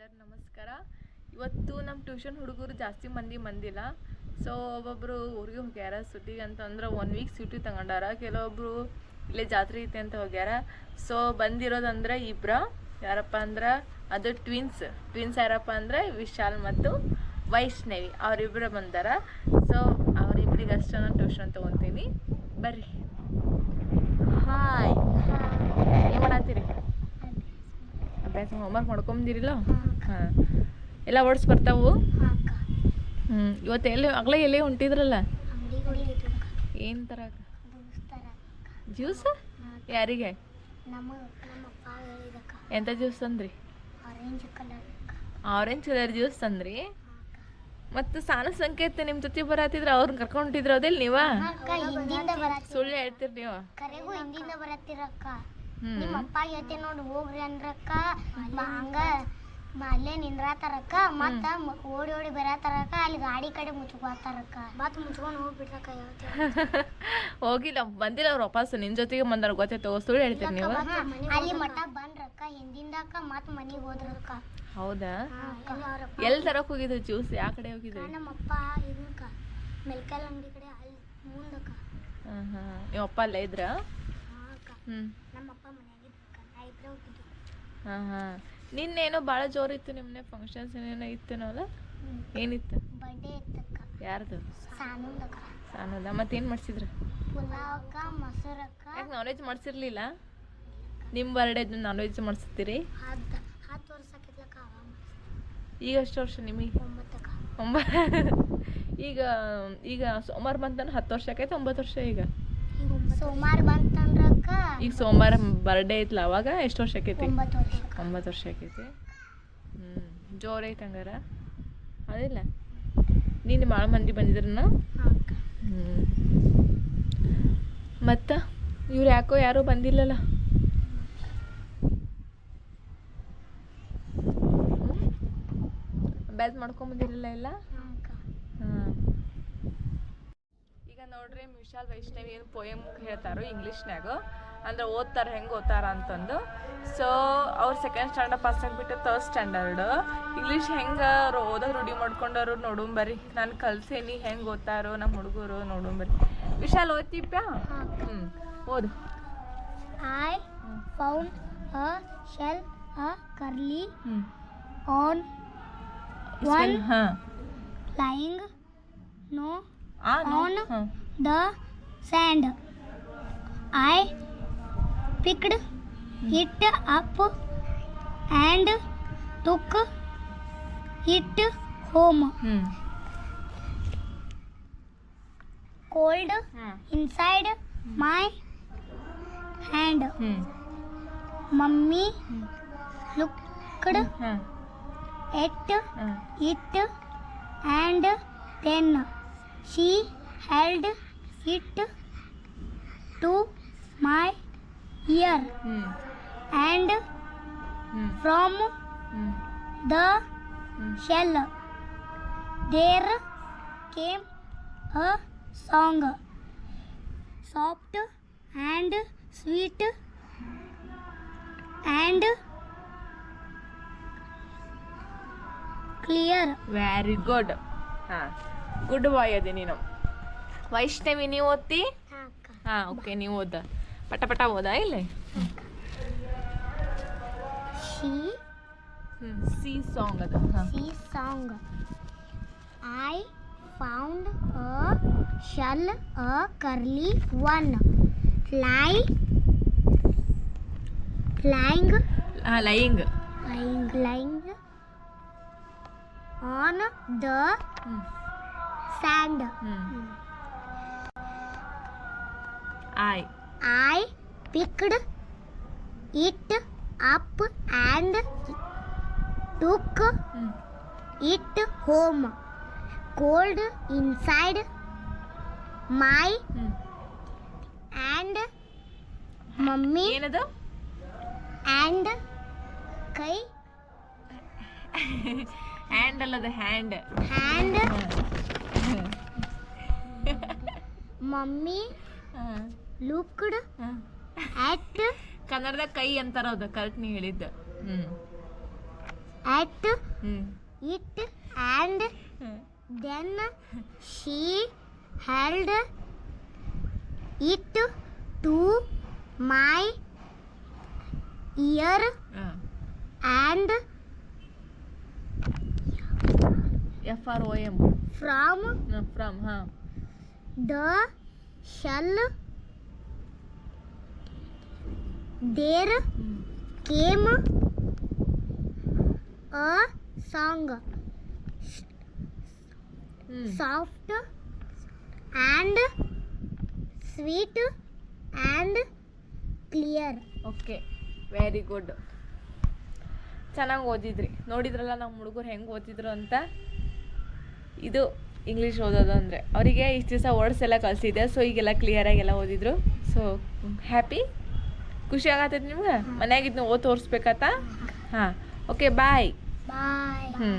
ಎಲ್ಲರೂ ನಮಸ್ಕಾರ. ಇವತ್ತು ನಮ್ಮ ಟ್ಯೂಷನ್ ಹುಡುಗರು ಜಾಸ್ತಿ ಮಂದಿ ಬಂದಿಲ್ಲ ಸೊ ಒಬ್ಬೊಬ್ಬರು ಊರಿಗೆ ಹೋಗ್ಯಾರ. ಸುಟಿಗೆ ಅಂತಂದ್ರೆ ಒನ್ ವೀಕ್ ಸುಟಿ ತಗೊಂಡಾರ. ಕೆಲವೊಬ್ಬರು ಇಲ್ಲೇ ಜಾತ್ರೆ ಐತೆ ಅಂತ ಹೋಗ್ಯಾರ. ಸೊ ಬಂದಿರೋದಂದ್ರೆ ಇಬ್ರ. ಯಾರಪ್ಪ ಅಂದ್ರೆ? ಅದು ಟ್ವಿನ್ಸ್ ಟ್ವಿನ್ಸ್ ಯಾರಪ್ಪ ಅಂದ್ರೆ? ವಿಶಾಲ್ ಮತ್ತು ವೈಷ್ಣವಿ. ಅವರಿಬ್ಬರು ಬಂದಾರ. ಸೊ ಅವರಿಬ್ಬರಿಗೆ ಅಷ್ಟೇ ನಾನು ಟ್ಯೂಷನ್ ತೊಗೊತೀನಿ. ಬರ್ರಿ. ಹಾಯ್ ಏನು ಮಾಡತ್ತೀರಿ ಅಭ್ಯಾಸ ಹೋಮ್ವರ್ಕ್ ಮಾಡ್ಕೊಂಬಂದಿರಿಲ್ಲ? ಹಾಂ. ಎಲ್ಲ ವರ್ಡ್ಸ್ ಬರ್ತಾವು? ಹ್ಞೂ ಇವತ್ತು ಎಲ್ಲಿ ಆಗಲೇ ಎಲ್ಲೇ ಹೊಂಟಿದ್ರಲ್ಲ? ಏನು ತರಕ ಜ್ಯೂಸ್ ಯಾರಿಗೆ? ಎಂಥ ಜ್ಯೂಸ್ ತಂದ್ರಿ? ಆರೆಂಜ್ ಕಲರ್ ಜ್ಯೂಸ್ ತಂದ್ರಿ? ಮತ್ತು ಸಾನ ಸಂಕೇತ ನಿಮ್ಮ ಜೊತೆ ಬರತ್ತಿದ್ರೆ ಅವ್ರನ್ನ ಕರ್ಕೊಂಡು ಹೊಂಟಿದ್ರು ಅದಿಲ್ಲ ನೀವಾ? ಸುಳ್ಳು ಹೇಳ್ತೀರಿ ನೀವು? ನಿಮ್ಮ ಅಪ್ಪ ಹೇಳ್ತೆ ನೋಡಿ ಹೋಗ್ರಿ ಅಂದ್ರಕ್ಕ ಹಂಗ ಅಲ್ಲೇ ನಿಂದ್ರಾತಾರಕ್ಕ ಮತ್ತ ಓಡಿ ಓಡಿ ಬರತಾರಕ್ಕ ಅಲ್ಲಿ ಗಾಡಿ ಕಡೆ ಮುಚ್ಕೋತಾರಕ್ಕ. ಮತ್ ಮುಚ್ಕೊಂಡು ಹೋಗ್ಬಿಟ್ರಕ್ಕ ಹೋಗಿಲ್ಲ ಬಂದಿಲ್ಲ ಅವ್ರು ವಾಪಸ್ ನಿನ್ ಜೊತೆಗೆ ಬಂದಾರ ತಗೋ ಸುಳ್ಳು ಹೇಳ್ತೀರಿ ನೀವು? ಅಲ್ಲಿ ಮಠ ಬಂದ್ರಕ್ಕ ಹಿಂದಿಂದಕ್ಕ ಮತ್ ಮನಿಗ್ ಹೋದ್ರಕ್ಕ. ಹೌದಾ? ಎಲ್ ಎಲ್ಲಿ ತರಕ್ ಹೋಗಿದ್ರಿ ಜ್ಯೂಸ್ ಯಾವ ಕಡೆ ಹೋಗಿದ್ರಿ? ನಮ್ಮಪ್ಪ ಇದಕ್ಕ ಮೆಲ್ಕಲ್ ಅಂಗಡಿ ಕಡೆ ಅಲ್ಲಿ ಮುಂದಕ್ಕ. ಹ್ಮ್ ಹ್ಮ್. ನಿಮ್ಮ ಅಪ್ಪ ಅಲ್ಲೇ ಇದ್ರ? ಹ್ಞೂ ನಮ್ಮಪ್ಪ ಅಪ್ಪ ಇಬ್ರೇ ಹೋಗಿದ್ವಿ ಹಾಂ ಹಾಂ. ನಿನ್ನೇನೋ ಭಾಳ ಜೋರಿತ್ತು ನಿಮ್ಮನೆ ಫಂಕ್ಷನ್ಸ್ ಏನೇನೋ ಇತ್ತೇನೋಲ್ಲ ಏನಿತ್ತು? ಬರ್ಡೇ ಇತ್ತಕ್ಕ. ಯಾರ್ದು? ಸಾನುಂದಕ್ಕ. ಸಾನದ. ಮತ್ತೇನು ಮಾಡಿಸಿದ್ರು? ಪುಲಾವಕ್ಕ ಮೊಸರಕ್ಕ. ಯಾಕೆ ನಾನ್ ವೆಜ್ ಮಾಡಿಸಿರ್ಲಿಲ್ಲ ನಿಮ್ಮ ಬರ್ಡೇ ನಾನ್ ವೆಜ್ ಮಾಡಿಸ್ತೀರಿ ಹತ್ತು ಹತ್ತು ವರ್ಷ ಆಕಿದ್ಲಕ್ಕ ಅವ ಈಗ ಎಷ್ಟು ವರ್ಷ ನಿಮಗೆ? ಒಂಬತ್ತಕ್ಕ. ಒಂಬ ಈಗ ಈಗ ಸೋಮವಾರ ಬಂತಾನೆ ಹತ್ತು ವರ್ಷ ಆಕೈತೆ ಒಂಬತ್ತು ವರ್ಷ ಈಗ? ಸೋಮವಾರ ಬಂತಂದ್ರಕ್ಕ? ಈಗ ಸೋಮವಾರ ಬರ್ಡೇ ಐತ್ಲ ಅವಾಗ? ಎಷ್ಟು ವರ್ಷ ಆಕೈತಿ? ಒಂಬತ್ತು ವರ್ಷ ಆಕೈತಿ. ಹ್ಞೂ ಜೋರ ಐತೆ ಹಂಗಾರ. ಅದಿಲ್ಲ. ನೀನು ಭಾಳ ಮಂದಿ ಬಂದಿದ್ರನ? ಹ್ಞೂ ಮತ್ತು? ಇವ್ರು ಯಾಕೋ ಯಾರೂ ಬಂದಿಲ್ಲಲ್ಲ ಅಭ್ಯಾಸ ಮಾಡ್ಕೊಂಬಂದಿರಲಿಲ್ಲ ಇಲ್ಲ ಹಾ ಅಕ್ಕ ಹಾಂ ಈಗ ನೋಡ್ರಿ ವಿಶಾಲ್ ವೈಷ್ಣವಿ ಏನು ಪೋಯಮ್ ಹೇಳ್ತಾರೋ ಇಂಗ್ಲೀಷ್ನ್ಯಾಗ ಅಂದ್ರೆ ಓದ್ತಾರ ಹೆಂಗೆ ಓದ್ತಾರ ಅಂತಂದು. ಸೊ ಅವ್ರು ಸೆಕೆಂಡ್ ಸ್ಟ್ಯಾಂಡರ್ಡ್ ಪಾಸ್ ಆಗಿಬಿಟ್ಟು ತರ್ಡ್ ಸ್ಟ್ಯಾಂಡರ್ಡ್ ಇಂಗ್ಲೀಷ್ ಹೆಂಗೆ ಅವ್ರು ಓದೋದು ರೂಢಿ ಮಾಡ್ಕೊಂಡವ್ರು ನೋಡೋಣ ಬರ್ರಿ. ನಾನು ಕಲ್ಸೇನಿ ಹೆಂಗೆ ಓದ್ತಾರೋ ನಮ್ಮ ಹುಡುಗರು ನೋಡೋಣ ಬರ್ರಿ. ವಿಶಾಲ್ ಓದ್ತಿಪ್ಪ ಹ್ಞೂ ಓದು. I found a shell a curly on one lying uh On. huh. the sand. I picked it up and took it home. Hmm. Cold hmm. inside my hand. Hmm. Mummy Hmm. looked hmm. at hmm. it and then she held it to my ear mm. and mm. from mm. the mm. shell there came a song soft and sweet and clear very good huh. Good ಬಾಯ್ ಅದೇ ನೀನು ವೈಷ್ಣವಿ ನೀವು ಓದ್ತಿ ಹಾಂ okay ನೀವು ಓದ ಪಟ ಪಟ ಓದ ಇಲ್ಲ she ಹ್ಞೂ ಸಿ ಸಾಂಗ್ ಅದು ಹಾಂ Sea song. I found a shell, a curly one, fly, flying, ಹಾಂ lying flying, flying on the ಹ್ಞೂ sand. Hmm. I. I picked it up and took hmm. it home. Cold inside my hmm. and mummy ಏನದು and ಕೈ hand ಅಲ್ಲದ hand hand mummy looked at. ಕನ್ನಡದ ಕೈ ಅಂತಾರದು correct ನೀ ಹೇಳಿದ್ದು. At it and then she held it to my ear and ಹಾಂ and F R O M from from ಹಾಂ the shell there came a song. ಹ್ಞೂ soft and sweet and clear. Okay very good ಚೆನ್ನಾಗಿ ಓದಿದ್ರಿ. ನೋಡಿದ್ರಲ್ಲ ನಮ್ಮ ಹುಡುಗರು ಹೆಂಗೆ ಓದಿದ್ರು ಅಂತ? ಇದು ಇಂಗ್ಲೀಷ್ ಓದೋದು ಅಂದರೆ. ಅವರಿಗೆ ಇಷ್ಟು ದಿವಸ ವರ್ಡ್ಸ್ ಎಲ್ಲ ಕಲಿಸಿದ್ದೆ ಸೊ ಈಗೆಲ್ಲ ಕ್ಲಿಯರಾಗಿ ಎಲ್ಲ ಓದಿದ್ರು. ಸೊ ಹ್ಯಾಪಿ ಖುಷಿ ಆಗತ್ತೈತೆ ನಿಮ್ಗೆ? ಮನ್ಯಾಗ ಇದನ್ನ ಓದ್ ತೋರಿಸ್ಬೇಕಾತ? ಹಾಂ ಓಕೆ ಬಾಯ್ ಹ್ಞೂ